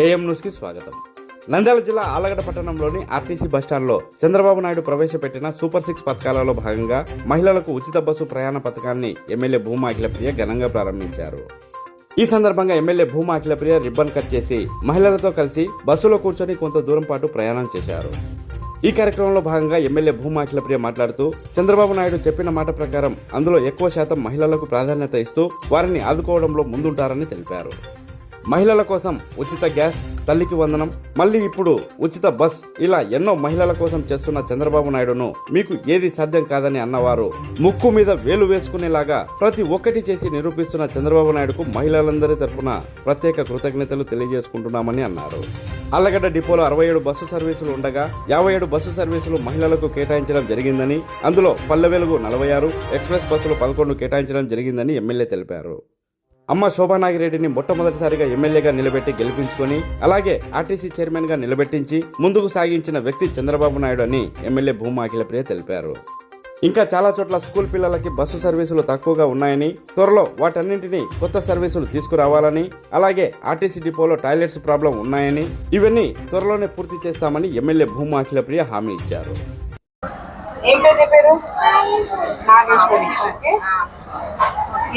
AM న్యూస్కి స్వాగతం. నంద్యాల జిల్లా ఆలగడ్డ పట్టణంలోని ఆర్టీసీ బస్టాండ్లో చంద్రబాబు నాయుడు ప్రవేశపెట్టిన సూపర్ సిక్స్ పథకాలలో భాగంగా మహిళలకు ఉచిత బస్సు ప్రయాణ పథకాన్ని ఎమ్మెల్యే భూమా అఖిలప్రియ ఘనంగా ప్రారంభించారు. ఈ సందర్భంగా MLA Bhuma Akhilapriya ribbon cut చేసి మహిళలతో కలిసి బస్సులో కూర్చొని కొంత దూరం పాటు ప్రయాణం చేశారు. ఈ కార్యక్రమంలో భాగంగా ఎమ్మెల్యే భూమాఖిలప్రియ మాట్లాడుతూ చంద్రబాబు నాయుడు చెప్పిన మాట ప్రకారం అందులో ఎక్కువ శాతం మహిళలకు ప్రాధాన్యత ఇస్తూ వారిని ఆదుకోవడంలో ముందుంటారని తెలిపారు. మహిళల కోసం ఉచిత గ్యాస్ తల్లికి వందనం మళ్ళీ ఇప్పుడు ఉచిత బస్ ఇలా ఎన్నో మహిళల కోసం చేస్తున్న చంద్రబాబు నాయుడును మీకు ఏది సాధ్యం కాదని అన్నవారు. ముక్కు మీద వేలు వేసుకునేలాగా ప్రతి ఒక్కటి చేసి నిరూపిస్తున్న చంద్రబాబు నాయుడుకు మహిళలందరి తరపున ప్రత్యేక కృతజ్ఞతలు తెలియజేసుకుంటున్నామని అన్నారు. అల్లగడ్డ డిపోలో అరవై ఏడు బస్సు సర్వీసులు ఉండగా యాభై ఏడు బస్సు సర్వీసులు మహిళలకు కేటాయించడం జరిగిందని అందులో పల్లె వెలుగు నలభై ఆరు ఎక్స్ప్రెస్ బస్సులు పదకొండు కేటాయించడం జరిగిందని ఎమ్మెల్యే తెలిపారు. అమ్మ శోభానాగిరెడ్డిని మొట్టమొదటిసారిగా ఎమ్మెల్యేగా నిలబెట్టి గెలిపించుకొని అలాగే ఆర్టీసీ చైర్మన్గా నిలబెట్టించి ముందుకు సాగించిన వ్యక్తి చంద్రబాబు నాయుడు అని ఎమ్మెల్యే భూమా అఖిలప్రియ తెలిపారు. ఇంకా చాలా చోట్ల స్కూల్ పిల్లలకి బస్సు సర్వీసులు తక్కువగా ఉన్నాయని త్వరలో వాటన్నింటినీ కొత్త సర్వీసులు తీసుకురావాలని అలాగే ఆర్టీసీ డిపోలో టాయిలెట్స్ ప్రాబ్లం ఉన్నాయని ఇవన్నీ త్వరలోనే పూర్తి చేస్తామని ఎమ్మెల్యే భూమా అఖిలప్రియ హామీ ఇచ్చారు.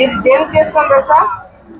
ఇది దేనికి తెలుసా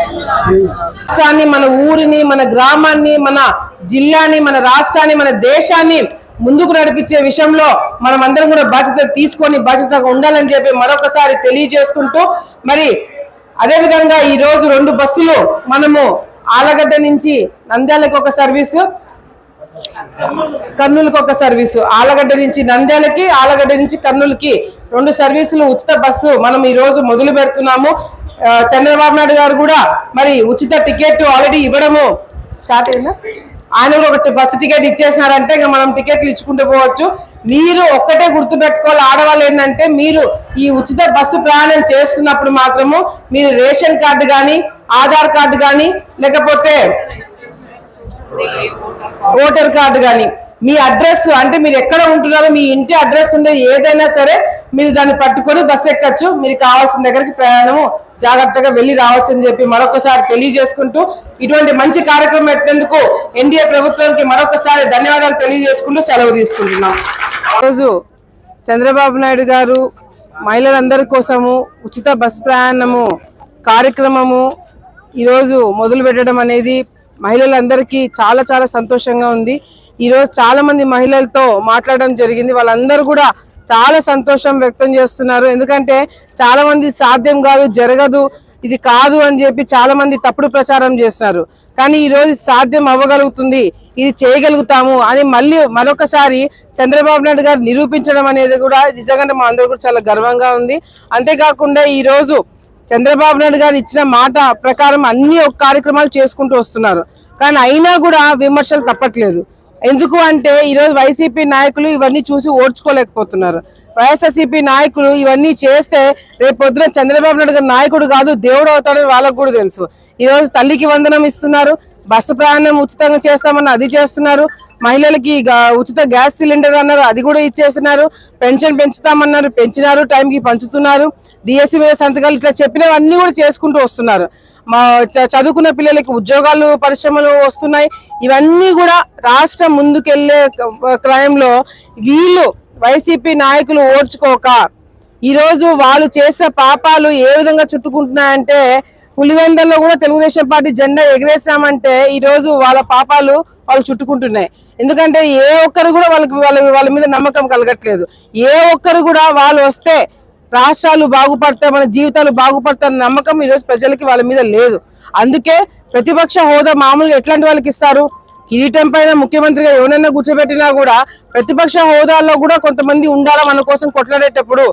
రాష్ట్రాన్ని మన ఊరిని మన గ్రామాన్ని మన జిల్లాని మన రాష్ట్రాన్ని మన దేశాన్ని ముందుకు నడిపించే విషయంలో మనం అందరం కూడా బాధ్యత తీసుకొని బాధ్యతగా ఉండాలని చెప్పి మరొకసారి తెలియజేసుకుంటూ మరి అదేవిధంగా ఈరోజు ఈ రోజు రెండు బస్సులు మనము ఆలగడ్డ నుంచి నంద్యాలకు ఒక సర్వీసు కర్నూలుకి ఒక సర్వీసు. ఆలగడ్డ నుంచి నంద్యాలకి ఆలగడ్డ నుంచి కర్నూలుకి రెండు సర్వీసులు ఉచిత బస్సు మనం ఈ రోజు మొదలు పెడుతున్నాము. చంద్రబాబు నాయుడు గారు కూడా మరి ఉచిత టికెట్ ఆల్రెడీ ఇవ్వడము స్టార్ట్ అయిందా? ఆయన కూడా ఒకటి ఫస్ట్ టికెట్ ఇచ్చేసినారంటే ఇంకా మనం టికెట్లు ఇచ్చుకుంటూ పోవచ్చు. మీరు ఒక్కటే గుర్తు పెట్టుకోవాలి ఆడవాళ్ళు ఏంటంటే మీరు ఈ ఉచిత బస్సు ప్రయాణం చేస్తున్నప్పుడు మాత్రము మీరు రేషన్ కార్డు కానీ ఆధార్ కార్డు కానీ లేకపోతే ఓటర్ కార్డు కానీ మీ అడ్రస్ అంటే మీరు ఎక్కడ ఉంటున్నారో మీ ఇంటి అడ్రస్ ఉండే ఏదైనా సరే మీరు దాన్ని పట్టుకొని బస్ ఎక్కచ్చు. మీరు కావాల్సిన దగ్గరికి ప్రయాణము జాగ్రత్తగా వెళ్ళి రావచ్చు అని చెప్పి మరొకసారి తెలియజేసుకుంటూ ఇటువంటి మంచి కార్యక్రమం పెట్టినందుకు ఎన్డీఏ ప్రభుత్వానికి మరొకసారి ధన్యవాదాలు తెలియజేసుకుంటూ సెలవు తీసుకుంటున్నాం. రోజు చంద్రబాబు నాయుడు గారు మహిళలందరి కోసము ఉచిత బస్ ప్రయాణము కార్యక్రమము ఈరోజు మొదలు పెట్టడం అనేది మహిళలందరికీ చాలా చాలా సంతోషంగా ఉంది. ఈరోజు చాలామంది మహిళలతో మాట్లాడడం జరిగింది. వాళ్ళందరూ కూడా చాలా సంతోషం వ్యక్తం చేస్తున్నారు. ఎందుకంటే చాలా మంది సాధ్యం కాదు జరగదు ఇది కాదు అని చెప్పి చాలా మంది తప్పుడు ప్రచారం చేస్తున్నారు. కానీ ఈ రోజు సాధ్యం అవ్వగలుగుతుంది ఇది చేయగలుగుతాము అని మళ్ళీ మరొకసారి చంద్రబాబు నాయుడు గారు నిరూపించడం అనేది కూడా నిజంగా మా అందరూ కూడా చాలా గర్వంగా ఉంది. అంతేకాకుండా ఈ రోజు చంద్రబాబు నాయుడు గారు ఇచ్చిన మాట ప్రకారం అన్ని ఒక కార్యక్రమాలు చేసుకుంటూ వస్తున్నారు. కానీ అయినా కూడా విమర్శలు తప్పట్లేదు. ఎందుకు అంటే ఈరోజు వైసీపీ నాయకులు ఇవన్నీ చూసి ఓడ్చుకోలేకపోతున్నారు. వైఎస్ఆర్సీపీ నాయకులు ఇవన్నీ చేస్తే రేపు పొద్దున చంద్రబాబు నాయుడు గారు నాయకుడు కాదు దేవుడు అవుతాడని వాళ్ళకు కూడా తెలుసు. ఈరోజు తల్లికి వందనం ఇస్తున్నారు బస్సు ప్రయాణం ఉచితంగా చేస్తామని అది చేస్తున్నారు. మహిళలకి ఉచిత గ్యాస్ సిలిండర్ అన్నారు అది కూడా ఇచ్చేస్తున్నారు. పెన్షన్ పెంచుతామన్నారు పెంచినారు టైంకి పంచుతున్నారు. డిఎస్సి మీద సంతకాలు ఇట్లా చెప్పినవన్నీ కూడా చేసుకుంటూ వస్తున్నారు. మా చ- చదువుకున్న పిల్లలకి ఉద్యోగాలు పరిశ్రమలు వస్తున్నాయి. ఇవన్నీ కూడా రాష్ట్రం ముందుకెళ్ళే క్రయంలో వీళ్ళు వైసీపీ నాయకులు ఓర్చుకోక ఈరోజు వాళ్ళు చేసే పాపాలు ఏ విధంగా చుట్టుకుంటున్నాయంటే పులివెందల్లో కూడా తెలుగుదేశం పార్టీ జెండా ఎగిరేసామంటే ఈ రోజు వాళ్ళ పాపాలు వాళ్ళు చుట్టుకుంటున్నాయి. ఎందుకంటే ఏ ఒక్కరు కూడా వాళ్ళకి వాళ్ళ వాళ్ళ మీద నమ్మకం కలగట్లేదు. ఏ ఒక్కరు కూడా వాళ్ళు వస్తే రాష్ట్రాలు బాగుపడతాయి మన జీవితాలు బాగుపడతాయి నమ్మకం ఈరోజు ప్రజలకి వాళ్ళ మీద లేదు. అందుకే ప్రతిపక్ష హోదా మామూలుగా ఎట్లాంటి వాళ్ళకి ఇస్తారు? కిరీటం పైన ముఖ్యమంత్రిగా ఎవరైనా కూర్చోబెట్టినా కూడా ప్రతిపక్ష హోదాల్లో కూడా కొంతమంది ఉండాలా మన కోసం కొట్లాడేటప్పుడు?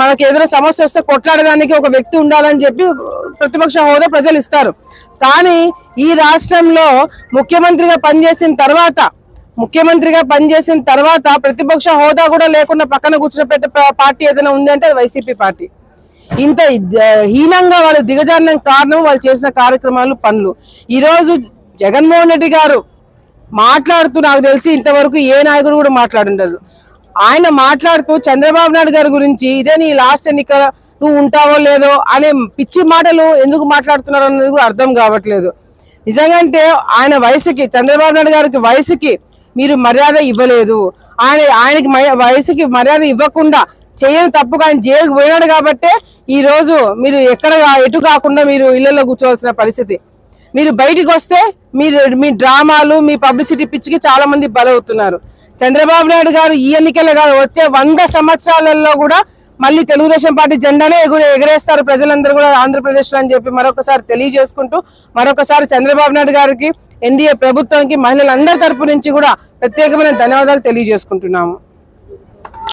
మనకి ఏదైనా సమస్య వస్తే కొట్లాడడానికి ఒక వ్యక్తి ఉండాలని చెప్పి ప్రతిపక్ష హోదా ప్రజలు ఇస్తారు. కానీ ఈ రాష్ట్రంలో ముఖ్యమంత్రిగా పనిచేసిన తర్వాత ముఖ్యమంత్రిగా పనిచేసిన తర్వాత ప్రతిపక్ష హోదా కూడా లేకుండా పక్కన కూర్చున్న పార్టీ ఏదైనా ఉందంటే అది వైసీపీ పార్టీ. ఇంత హీనంగా వాళ్ళు దిగజారిన కారణం వాళ్ళు చేసిన కార్యక్రమాలు పనులు. ఈరోజు జగన్మోహన్ రెడ్డి గారు మాట్లాడుతూ నాకు తెలిసి ఇంతవరకు ఏ నాయకుడు కూడా మాట్లాడుండదు. ఆయన మాట్లాడుతూ చంద్రబాబు నాయుడు గారి గురించి ఇదే నీ లాస్ట్ ఎన్నిక నువ్వు ఉంటావో లేదో అనే పిచ్చి మాటలు ఎందుకు మాట్లాడుతున్నారు అన్నది కూడా అర్థం కావట్లేదు. నిజంగంటే ఆయన వయసుకి చంద్రబాబు నాయుడు గారికి వయసుకి మీరు మర్యాద ఇవ్వలేదు. ఆయన ఆయనకి వయసుకి మర్యాద ఇవ్వకుండా చేయని తప్పు ఆయన జైలుకు పోయినాడు కాబట్టే ఈరోజు మీరు ఎక్కడ ఎటు కాకుండా మీరు ఇళ్ళలో కూర్చోవాల్సిన పరిస్థితి. మీరు బయటికి వస్తే మీరు మీ డ్రామాలు మీ పబ్లిసిటీ పిచ్చికి చాలా మంది బలవుతున్నారు. చంద్రబాబు నాయుడు గారు ఈ ఎన్నికల్లో కాదు వచ్చే వంద సంవత్సరాలలో కూడా మళ్ళీ తెలుగుదేశం పార్టీ జెండానే ఎగురు ఎగరేస్తారు ప్రజలందరూ కూడా ఆంధ్రప్రదేశ్లో అని చెప్పి మరొకసారి తెలియజేసుకుంటూ మరొకసారి చంద్రబాబు నాయుడు గారికి ఎన్డీఏ ప్రభుత్వానికి మహిళలందరి తరపు నుంచి కూడా ప్రత్యేకమైన ధన్యవాదాలు తెలియజేసుకుంటున్నాము.